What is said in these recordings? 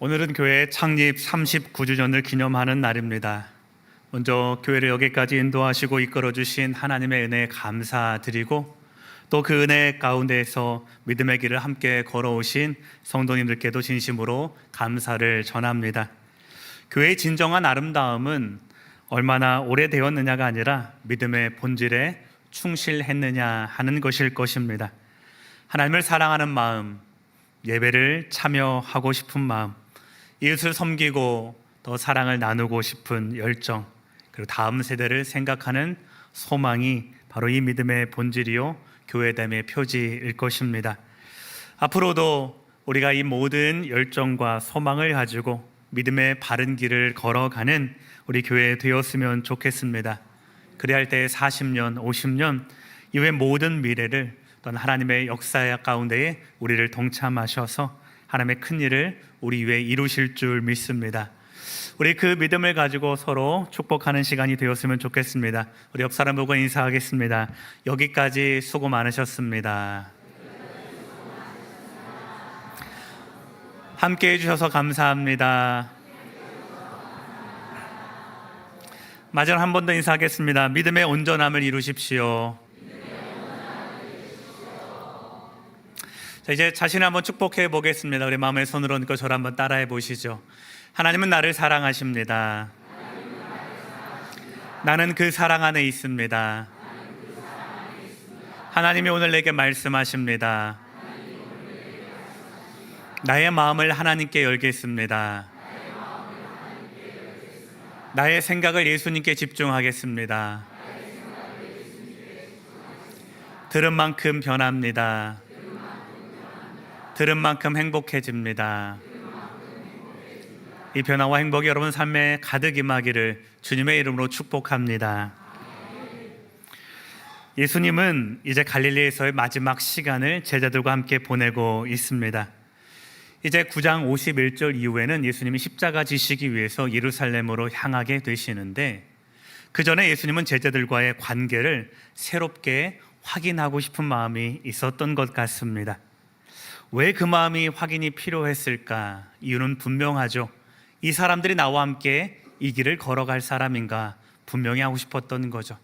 오늘은 교회 창립 39주년을 기념하는 날입니다. 먼저 교회를 여기까지 인도하시고 이끌어 주신 하나님의 은혜에 감사드리고 또 그 은혜 가운데에서 믿음의 길을 함께 걸어오신 성도님들께도 진심으로 감사를 전합니다. 교회의 진정한 아름다움은 얼마나 오래되었느냐가 아니라 믿음의 본질에 충실했느냐 하는 것일 것입니다. 하나님을 사랑하는 마음, 예배를 참여하고 싶은 마음, 이웃을 섬기고 더 사랑을 나누고 싶은 열정, 그리고 다음 세대를 생각하는 소망이 바로 이 믿음의 본질이요 교회됨의 표지일 것입니다. 앞으로도 우리가 이 모든 열정과 소망을 가지고 믿음의 바른 길을 걸어가는 우리 교회 되었으면 좋겠습니다. 그래야 할때 40년, 50년 이후의 모든 미래를 또한 하나님의 역사 가운데에 우리를 동참하셔서 하나님의 큰 일을 우리 위에 이루실 줄 믿습니다. 우리 그 믿음을 가지고 서로 축복하는 시간이 되었으면 좋겠습니다. 우리 옆 사람 보고 인사하겠습니다. 여기까지 수고 많으셨습니다. 함께 해주셔서 감사합니다. 마지막 한 번 더 인사하겠습니다. 믿음의 온전함을 이루십시오. 자, 이제 자신을 한번 축복해 보겠습니다. 우리 마음의 손으로 얹고 저를 한번 따라해 보시죠. 하나님은 나를 사랑하십니다. 나는 그 사랑 안에 있습니다. 하나님이 오늘 내게 말씀하십니다. 나의 마음을 하나님께 열겠습니다. 나의 생각을 예수님께 집중하겠습니다. 들은 만큼 변합니다. 들은 만큼 행복해집니다. 이 변화와 행복이 여러분 삶에 가득 임하기를 주님의 이름으로 축복합니다. 예수님은 이제 갈릴리에서의 마지막 시간을 제자들과 함께 보내고 있습니다. 이제 9장 51절 이후에는 예수님이 십자가 지시기 위해서 예루살렘으로 향하게 되시는데 그 전에 예수님은 제자들과의 관계를 새롭게 확인하고 싶은 마음이 있었던 것 같습니다. 왜 그 마음이 확인이 필요했을까? 이유는 분명하죠. 이 사람들이 나와 함께 이 길을 걸어갈 사람인가 분명히 하고 싶었던 거죠.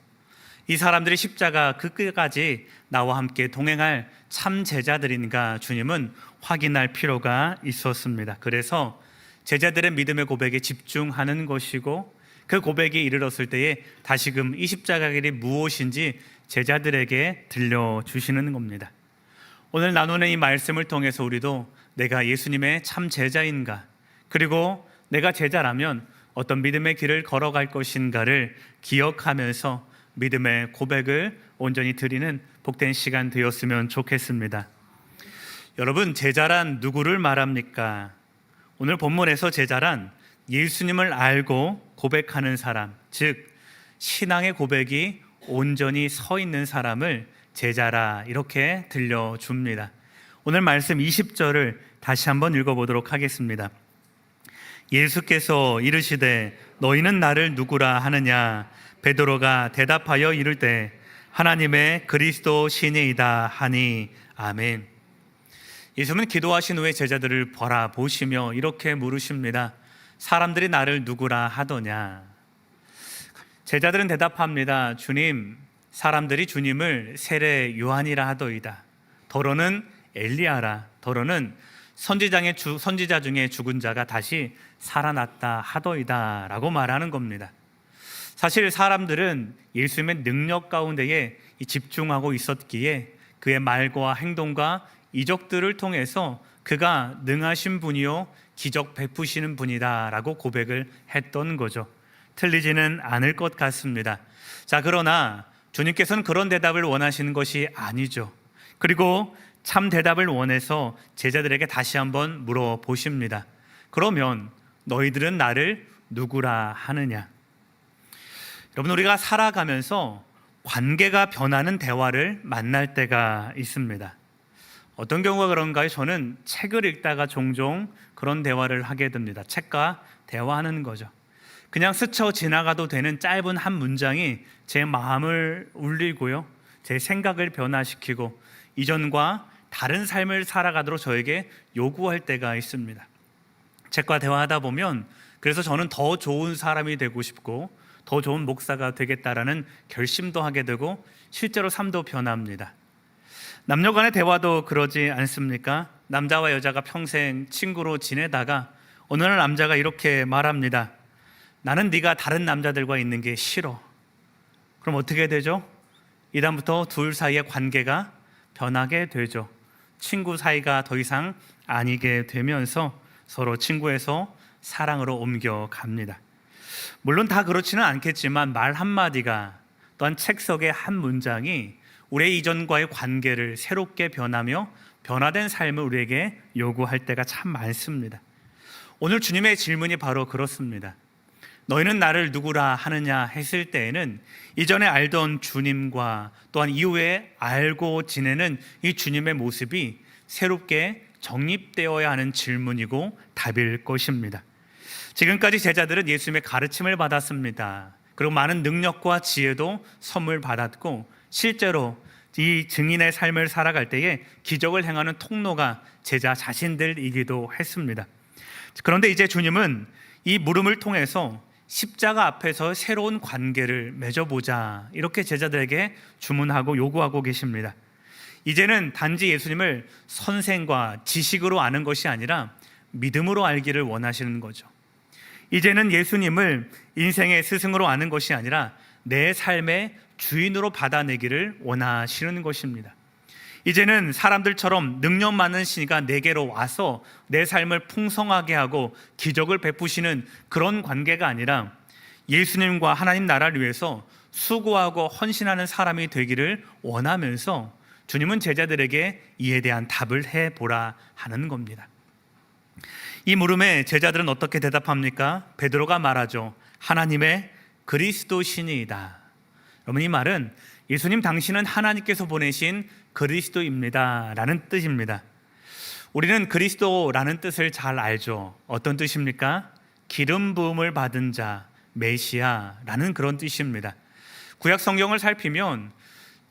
이 사람들이 십자가 그 끝까지 나와 함께 동행할 참 제자들인가 주님은 확인할 필요가 있었습니다. 그래서 제자들의 믿음의 고백에 집중하는 것이고 그 고백이 이르렀을 때에 다시금 이 십자가 길이 무엇인지 제자들에게 들려주시는 겁니다. 오늘 나누는 이 말씀을 통해서 우리도 내가 예수님의 참 제자인가 그리고 내가 제자라면 어떤 믿음의 길을 걸어갈 것인가를 기억하면서 믿음의 고백을 온전히 드리는 복된 시간 되었으면 좋겠습니다. 여러분, 제자란 누구를 말합니까? 오늘 본문에서 제자란 예수님을 알고 고백하는 사람, 즉, 신앙의 고백이 온전히 서 있는 사람을 제자라 이렇게 들려줍니다. 오늘 말씀 20절을 다시 한번 읽어보도록 하겠습니다. 예수께서 이르시되 너희는 나를 누구라 하느냐 베드로가 대답하여 이르되 하나님의 그리스도 신이이다 하니 아멘. 예수님은 기도하신 후에 제자들을 바라보시며 이렇게 물으십니다. 사람들이 나를 누구라 하더냐? 제자들은 대답합니다. 주님, 사람들이 주님을 세례 요한이라 하더이다. 더러는 엘리야라. 더러는 선지자의 주, 선지자 중에 죽은 자가 다시 살아났다 하더이다라고 말하는 겁니다. 사실 사람들은 예수님의 능력 가운데에 집중하고 있었기에 그의 말과 행동과 이적들을 통해서 그가 능하신 분이요 기적 베푸시는 분이다라고 고백을 했던 거죠. 틀리지는 않을 것 같습니다. 자, 그러나 주님께서는 그런 대답을 원하시는 것이 아니죠. 그리고 참 대답을 원해서 제자들에게 다시 한번 물어보십니다. 그러면 너희들은 나를 누구라 하느냐? 여러분, 우리가 살아가면서 관계가 변하는 대화를 만날 때가 있습니다. 어떤 경우가 그런가요? 저는 책을 읽다가 종종 그런 대화를 하게 됩니다. 책과 대화하는 거죠. 그냥 스쳐 지나가도 되는 짧은 한 문장이 제 마음을 울리고요. 제 생각을 변화시키고 이전과 다른 삶을 살아가도록 저에게 요구할 때가 있습니다. 책과 대화하다 보면 그래서 저는 더 좋은 사람이 되고 싶고 더 좋은 목사가 되겠다라는 결심도 하게 되고 실제로 삶도 변합니다. 남녀 간의 대화도 그러지 않습니까? 남자와 여자가 평생 친구로 지내다가 어느 날 남자가 이렇게 말합니다. 나는 네가 다른 남자들과 있는 게 싫어. 그럼 어떻게 되죠? 이다음부터 둘 사이의 관계가 변하게 되죠. 친구 사이가 더 이상 아니게 되면서 서로 친구에서 사랑으로 옮겨갑니다. 물론 다 그렇지는 않겠지만 말 한마디가 또한 책 속의 한 문장이 우리의 이전과의 관계를 새롭게 변하며 변화된 삶을 우리에게 요구할 때가 참 많습니다. 오늘 주님의 질문이 바로 그렇습니다. 너희는 나를 누구라 하느냐 했을 때에는 이전에 알던 주님과 또한 이후에 알고 지내는 이 주님의 모습이 새롭게 정립되어야 하는 질문이고 답일 것입니다. 지금까지 제자들은 예수님의 가르침을 받았습니다. 그리고 많은 능력과 지혜도 선물 받았고 실제로 이 증인의 삶을 살아갈 때에 기적을 행하는 통로가 제자 자신들이기도 했습니다. 그런데 이제 주님은 이 물음을 통해서 십자가 앞에서 새로운 관계를 맺어보자 이렇게 제자들에게 주문하고 요구하고 계십니다. 이제는 단지 예수님을 선생과 지식으로 아는 것이 아니라 믿음으로 알기를 원하시는 거죠. 이제는 예수님을 인생의 스승으로 아는 것이 아니라 내 삶의 주인으로 받아내기를 원하시는 것입니다. 이제는 사람들처럼 능력 많은 신이가 내게로 와서 내 삶을 풍성하게 하고 기적을 베푸시는 그런 관계가 아니라 예수님과 하나님 나라를 위해서 수고하고 헌신하는 사람이 되기를 원하면서 주님은 제자들에게 이에 대한 답을 해 보라 하는 겁니다. 이 물음에 제자들은 어떻게 대답합니까? 베드로가 말하죠. 하나님의 그리스도 신이다. 여러분 이 말은 예수님 당신은 하나님께서 보내신 그리스도입니다라는 뜻입니다. 우리는 그리스도라는 뜻을 잘 알죠. 어떤 뜻입니까? 기름 부음을 받은 자, 메시아라는 그런 뜻입니다. 구약 성경을 살피면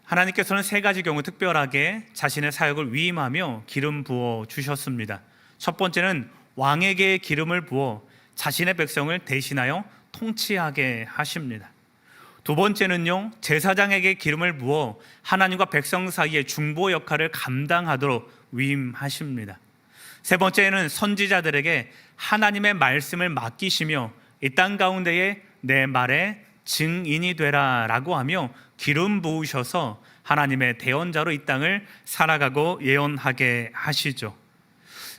하나님께서는 세 가지 경우 특별하게 자신의 사역을 위임하며 기름 부어 주셨습니다. 첫 번째는 왕에게 기름을 부어 자신의 백성을 대신하여 통치하게 하십니다. 두 번째는요, 제사장에게 기름을 부어 하나님과 백성 사이의 중보 역할을 감당하도록 위임하십니다. 세 번째는 선지자들에게 하나님의 말씀을 맡기시며 이 땅 가운데에 내 말에 증인이 되라 라고 하며 기름 부으셔서 하나님의 대언자로 이 땅을 살아가고 예언하게 하시죠.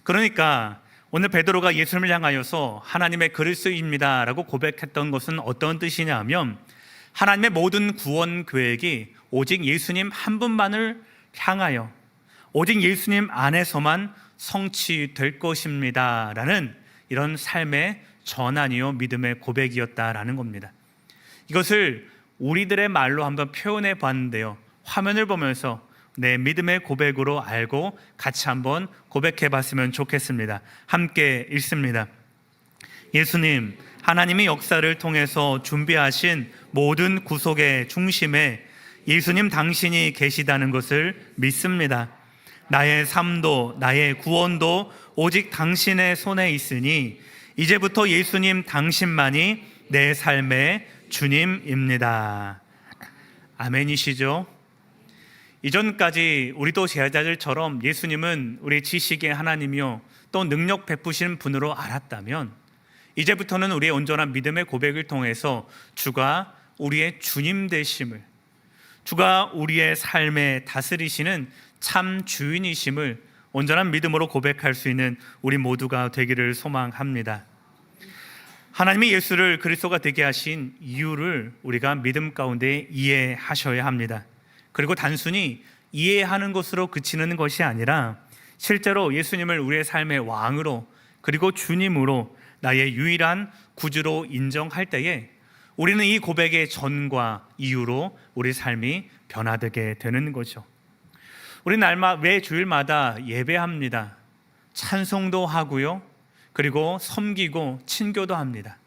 그러니까 오늘 베드로가 예수님을 향하여서 하나님의 그리스도입니다라고 고백했던 것은 어떤 뜻이냐면 하나님의 모든 구원 계획이 오직 예수님 한 분만을 향하여 오직 예수님 안에서만 성취될 것입니다 라는 이런 삶의 전환이요 믿음의 고백이었다라는 겁니다. 이것을 우리들의 말로 한번 표현해 봤는데요. 화면을 보면서 내 믿음의 고백으로 알고 같이 한번 고백해 봤으면 좋겠습니다. 함께 읽습니다. 예수님, 하나님의 역사를 통해서 준비하신 모든 구속의 중심에 예수님 당신이 계시다는 것을 믿습니다. 나의 삶도 나의 구원도 오직 당신의 손에 있으니 이제부터 예수님 당신만이 내 삶의 주님입니다. 아멘이시죠? 이전까지 우리도 제자들처럼 예수님은 우리 지식의 하나님이요 또 능력 베푸신 분으로 알았다면 이제부터는 우리의 온전한 믿음의 고백을 통해서 주가 우리의 주님 되심을 주가 우리의 삶에 다스리시는 참 주인이심을 온전한 믿음으로 고백할 수 있는 우리 모두가 되기를 소망합니다. 하나님이 예수를 그리스도가 되게 하신 이유를 우리가 믿음 가운데 이해하셔야 합니다. 그리고 단순히 이해하는 것으로 그치는 것이 아니라 실제로 예수님을 우리의 삶의 왕으로 그리고 주님으로 나의 유일한 구주로 인정할 때에 우리는 이 고백의 전과 이유로 우리 삶이 변화되게 되는 거죠. 우리 날마 매 주일마다 예배합니다. 찬송도 하고요. 그리고 섬기고 친교도 합니다.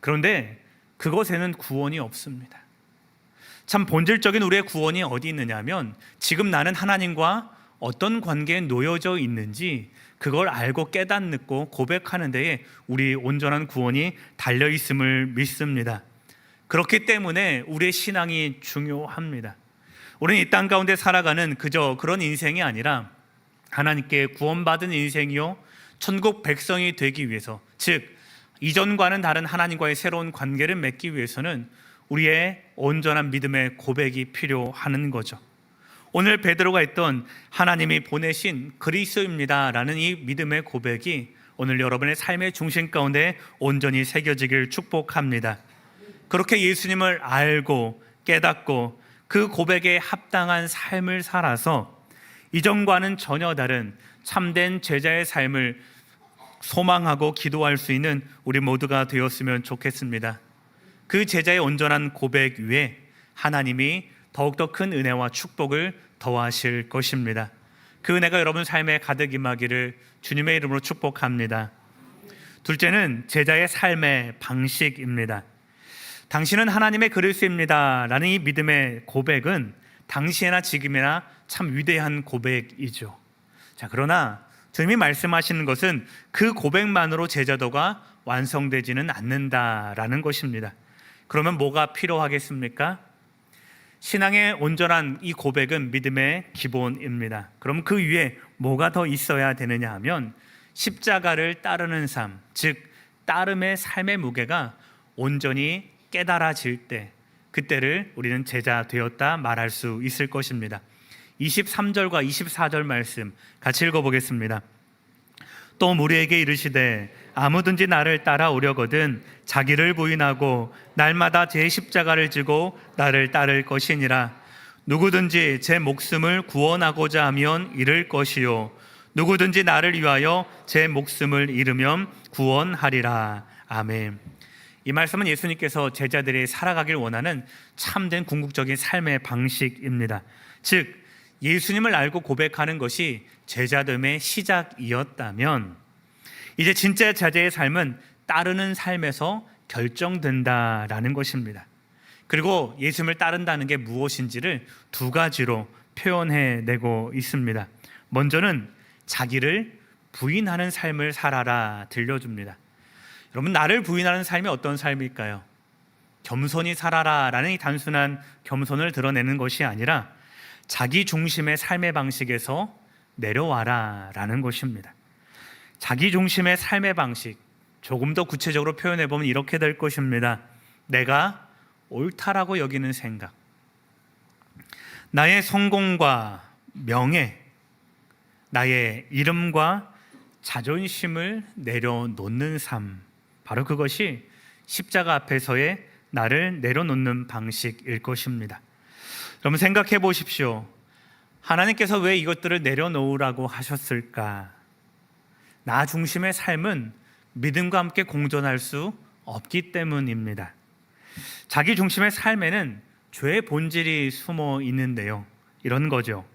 그런데 그것에는 구원이 없습니다. 참 본질적인 우리의 구원이 어디 있느냐면 지금 나는 하나님과 어떤 관계에 놓여져 있는지 그걸 알고 깨닫고 고백하는 데에 우리 온전한 구원이 달려 있음을 믿습니다. 그렇기 때문에 우리의 신앙이 중요합니다. 우리는 이 땅 가운데 살아가는 그저 그런 인생이 아니라 하나님께 구원받은 인생이요 천국 백성이 되기 위해서 즉 이전과는 다른 하나님과의 새로운 관계를 맺기 위해서는 우리의 온전한 믿음의 고백이 필요하는 거죠. 오늘 베드로가 했던 하나님이 보내신 그리스도입니다라는 이 믿음의 고백이 오늘 여러분의 삶의 중심 가운데 온전히 새겨지길 축복합니다. 그렇게 예수님을 알고 깨닫고 그 고백에 합당한 삶을 살아서 이전과는 전혀 다른 참된 제자의 삶을 소망하고 기도할 수 있는 우리 모두가 되었으면 좋겠습니다. 그 제자의 온전한 고백 위에 하나님이 더욱더 큰 은혜와 축복을 더하실 것입니다. 그 은혜가 여러분 삶에 가득 임하기를 주님의 이름으로 축복합니다. 둘째는 제자의 삶의 방식입니다. 당신은 하나님의 그리스입니다. 라는 이 믿음의 고백은 당시에나 지금이나 참 위대한 고백이죠. 자, 그러나 주님이 말씀하시는 것은 그 고백만으로 제자도가 완성되지는 않는다라는 것입니다. 그러면 뭐가 필요하겠습니까? 신앙의 온전한 이 고백은 믿음의 기본입니다. 그럼 그 위에 뭐가 더 있어야 되느냐 하면 십자가를 따르는 삶, 즉 따름의 삶의 무게가 온전히 깨달아질 때 그때를 우리는 제자 되었다 말할 수 있을 것입니다. 23절과 24절 말씀 같이 읽어 보겠습니다. 또 우리에게 이르시되 아무든지 나를 따라오려거든 자기를 부인하고 날마다 제 십자가를 지고 나를 따를 것이니라 누구든지 제 목숨을 구원하고자 하면 잃을 것이요 누구든지 나를 위하여 제 목숨을 잃으면 구원하리라 아멘. 이 말씀은 예수님께서 제자들이 살아가길 원하는 참된 궁극적인 삶의 방식입니다. 즉 예수님을 알고 고백하는 것이 제자됨의 시작이었다면 이제 진짜 제자의 삶은 따르는 삶에서 결정된다라는 것입니다. 그리고 예수님을 따른다는 게 무엇인지를 두 가지로 표현해 내고 있습니다. 먼저는 자기를 부인하는 삶을 살아라 들려줍니다. 여러분 나를 부인하는 삶이 어떤 삶일까요? 겸손히 살아라 라는 이 단순한 겸손을 드러내는 것이 아니라 자기 중심의 삶의 방식에서 내려와라 라는 것입니다. 자기 중심의 삶의 방식 조금 더 구체적으로 표현해 보면 이렇게 될 것입니다. 내가 옳다라고 여기는 생각. 나의 성공과 명예, 나의 이름과 자존심을 내려놓는 삶. 바로 그것이 십자가 앞에서의 나를 내려놓는 방식일 것입니다. 여러분 생각해 보십시오. 하나님께서 왜 이것들을 내려놓으라고 하셨을까? 나 중심의 삶은 믿음과 함께 공존할 수 없기 때문입니다. 자기 중심의 삶에는 죄의 본질이 숨어 있는데요. 이런 거죠.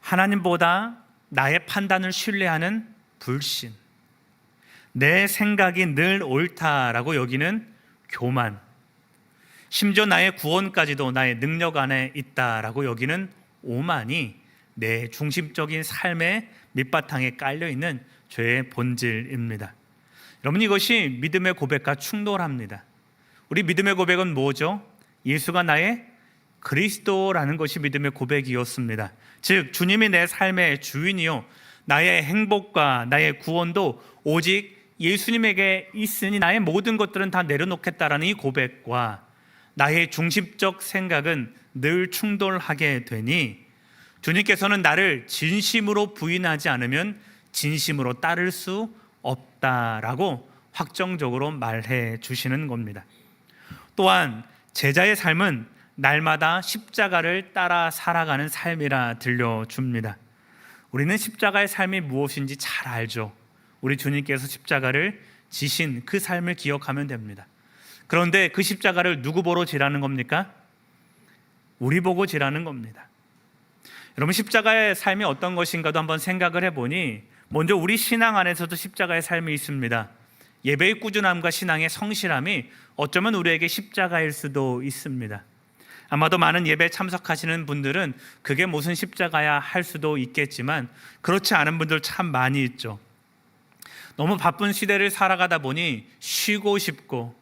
하나님보다 나의 판단을 신뢰하는 불신. 내 생각이 늘 옳다라고 여기는 교만. 심지어 나의 구원까지도 나의 능력 안에 있다라고 여기는 오만이 내 중심적인 삶의 밑바탕에 깔려 있는 죄의 본질입니다. 여러분 이것이 믿음의 고백과 충돌합니다. 우리 믿음의 고백은 뭐죠? 예수가 나의 그리스도라는 것이 믿음의 고백이었습니다. 즉 주님이 내 삶의 주인이요 나의 행복과 나의 구원도 오직 예수님에게 있으니 나의 모든 것들은 다 내려놓겠다라는 이 고백과 나의 중심적 생각은 늘 충돌하게 되니 주님께서는 나를 진심으로 부인하지 않으면 진심으로 따를 수 없다라고 확정적으로 말해 주시는 겁니다. 또한 제자의 삶은 날마다 십자가를 따라 살아가는 삶이라 들려줍니다. 우리는 십자가의 삶이 무엇인지 잘 알죠. 우리 주님께서 십자가를 지신 그 삶을 기억하면 됩니다. 그런데 그 십자가를 누구 보러 지라는 겁니까? 우리 보고 지라는 겁니다. 여러분 십자가의 삶이 어떤 것인가도 한번 생각을 해보니 먼저 우리 신앙 안에서도 십자가의 삶이 있습니다. 예배의 꾸준함과 신앙의 성실함이 어쩌면 우리에게 십자가일 수도 있습니다. 아마도 많은 예배 참석하시는 분들은 그게 무슨 십자가야 할 수도 있겠지만 그렇지 않은 분들 참 많이 있죠. 너무 바쁜 시대를 살아가다 보니 쉬고 싶고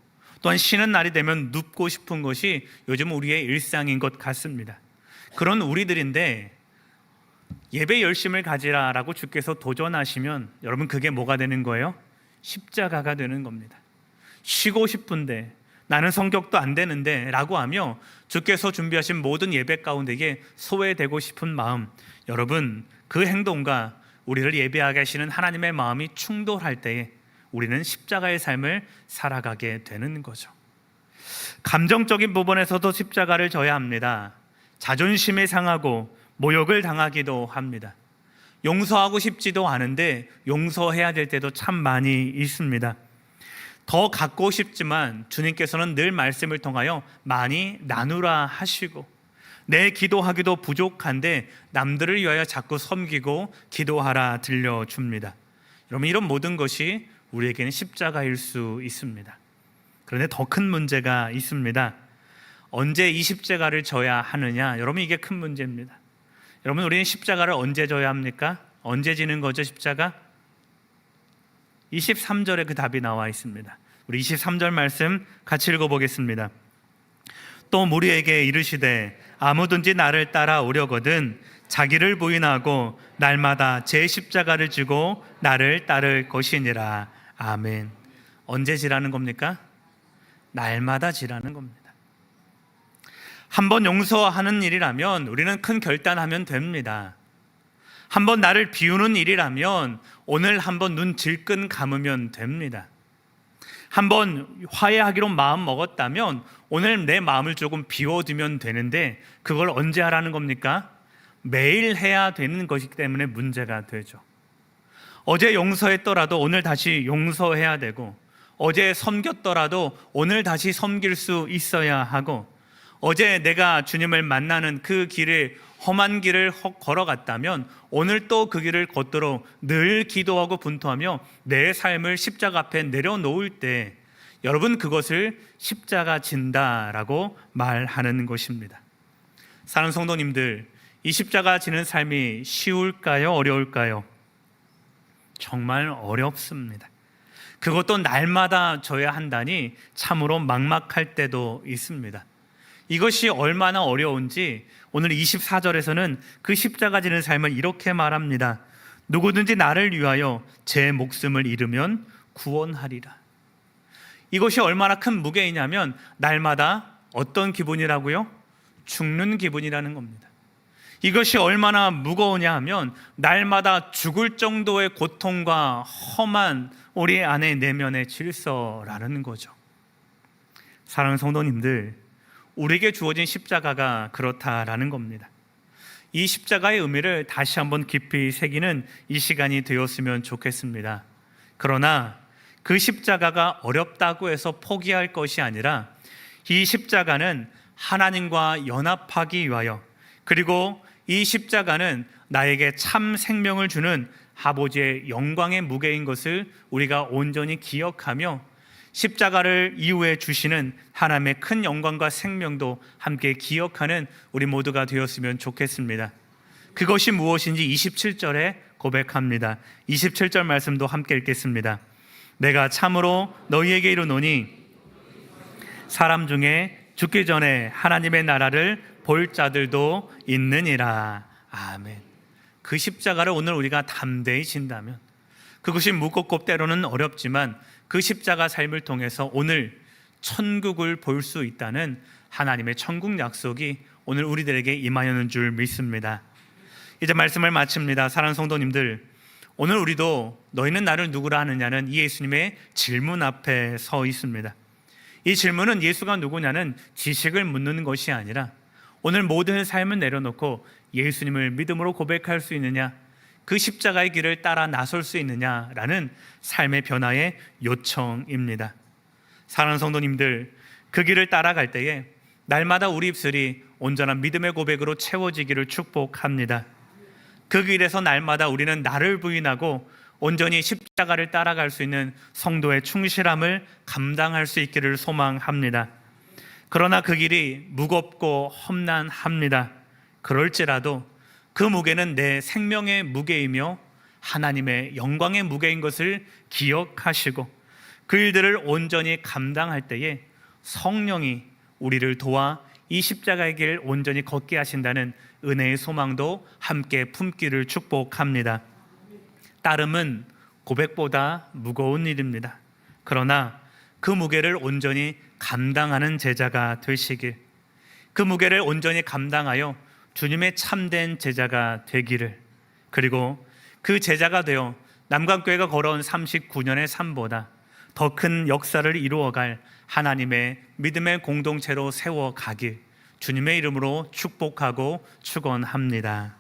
또한 쉬는 날이 되면 눕고 싶은 것이 요즘 우리의 일상인 것 같습니다. 그런 우리들인데 예배 열심을 가지라라고 주께서 도전하시면 여러분 그게 뭐가 되는 거예요? 십자가가 되는 겁니다. 쉬고 싶은데 나는 성격도 안 되는데 라고 하며 주께서 준비하신 모든 예배 가운데 에 소외되고 싶은 마음 여러분 그 행동과 우리를 예배하게 하시는 하나님의 마음이 충돌할 때에 우리는 십자가의 삶을 살아가게 되는 거죠. 감정적인 부분에서도 십자가를 져야 합니다. 자존심이 상하고 모욕을 당하기도 합니다. 용서하고 싶지도 않은데 용서해야 될 때도 참 많이 있습니다. 더 갖고 싶지만 주님께서는 늘 말씀을 통하여 많이 나누라 하시고 내 기도하기도 부족한데 남들을 위하여 자꾸 섬기고 기도하라 들려줍니다. 여러분 이런 모든 것이 우리에게는 십자가일 수 있습니다. 그런데 더 큰 문제가 있습니다. 언제 이 십자가를 져야 하느냐? 여러분 이게 큰 문제입니다. 여러분 우리는 십자가를 언제 져야 합니까? 언제 지는 거죠 십자가? 23절에 그 답이 나와 있습니다. 우리 23절 말씀 같이 읽어보겠습니다. 또 무리에게 이르시되 아무든지 나를 따라오려거든 자기를 부인하고 날마다 제 십자가를 지고 나를 따를 것이니라. 아멘. 언제 지라는 겁니까? 날마다 지라는 겁니다. 한 번 용서하는 일이라면 우리는 큰 결단하면 됩니다. 한 번 나를 비우는 일이라면 오늘 한 번 눈 질끈 감으면 됩니다. 한 번 화해하기로 마음 먹었다면 오늘 내 마음을 조금 비워두면 되는데 그걸 언제 하라는 겁니까? 매일 해야 되는 것이기 때문에 문제가 되죠. 어제 용서했더라도 오늘 다시 용서해야 되고 어제 섬겼더라도 오늘 다시 섬길 수 있어야 하고 어제 내가 주님을 만나는 그 길을 험한 길을 걸어갔다면 오늘 또 그 길을 걷도록 늘 기도하고 분투하며 내 삶을 십자가 앞에 내려놓을 때 여러분 그것을 십자가 진다라고 말하는 것입니다. 사는 성도님들, 이 십자가 지는 삶이 쉬울까요? 어려울까요? 정말 어렵습니다. 그것도 날마다 져야 한다니 참으로 막막할 때도 있습니다. 이것이 얼마나 어려운지 오늘 24절에서는 그 십자가 지는 삶을 이렇게 말합니다. 누구든지 나를 위하여 제 목숨을 잃으면 구원하리라. 이것이 얼마나 큰 무게이냐면 날마다 어떤 기분이라고요? 죽는 기분이라는 겁니다. 이것이 얼마나 무거우냐 하면 날마다 죽을 정도의 고통과 험한 우리 안의 내면의 질서라는 거죠. 사랑하는 성도님들, 우리에게 주어진 십자가가 그렇다라는 겁니다. 이 십자가의 의미를 다시 한번 깊이 새기는 이 시간이 되었으면 좋겠습니다. 그러나 그 십자가가 어렵다고 해서 포기할 것이 아니라 이 십자가는 하나님과 연합하기 위하여 그리고 이 십자가는 나에게 참 생명을 주는 아버지의 영광의 무게인 것을 우리가 온전히 기억하며 십자가를 이후에 주시는 하나님의 큰 영광과 생명도 함께 기억하는 우리 모두가 되었으면 좋겠습니다. 그것이 무엇인지 27절에 고백합니다. 27절 말씀도 함께 읽겠습니다. 내가 참으로 너희에게 이르노니 사람 중에 죽기 전에 하나님의 나라를 볼 자들도 있느니라. 아멘. 그 십자가를 오늘 우리가 담대히 진다면 그것이 무겁고 때로는 어렵지만 그 십자가 삶을 통해서 오늘 천국을 볼 수 있다는 하나님의 천국 약속이 오늘 우리들에게 임하였는 줄 믿습니다. 이제 말씀을 마칩니다. 사랑하는 성도님들, 오늘 우리도 너희는 나를 누구라 하느냐는 이 예수님의 질문 앞에 서 있습니다. 이 질문은 예수가 누구냐는 지식을 묻는 것이 아니라 오늘 모든 삶을 내려놓고 예수님을 믿음으로 고백할 수 있느냐, 그 십자가의 길을 따라 나설 수 있느냐라는 삶의 변화의 요청입니다. 사랑하는 성도님들, 그 길을 따라갈 때에 날마다 우리 입술이 온전한 믿음의 고백으로 채워지기를 축복합니다. 그 길에서 날마다 우리는 나를 부인하고 온전히 십자가를 따라갈 수 있는 성도의 충실함을 감당할 수 있기를 소망합니다. 그러나 그 길이 무겁고 험난합니다. 그럴지라도 그 무게는 내 생명의 무게이며 하나님의 영광의 무게인 것을 기억하시고 그 일들을 온전히 감당할 때에 성령이 우리를 도와 이 십자가의 길 온전히 걷게 하신다는 은혜의 소망도 함께 품기를 축복합니다. 따름은 고백보다 무거운 일입니다. 그러나 그 무게를 온전히 감당하는 제자가 되시길, 그 무게를 온전히 감당하여 주님의 참된 제자가 되기를, 그리고 그 제자가 되어 남강교회가 걸어온 39년의 삶보다 더 큰 역사를 이루어갈 하나님의 믿음의 공동체로 세워가길 주님의 이름으로 축복하고 축원합니다.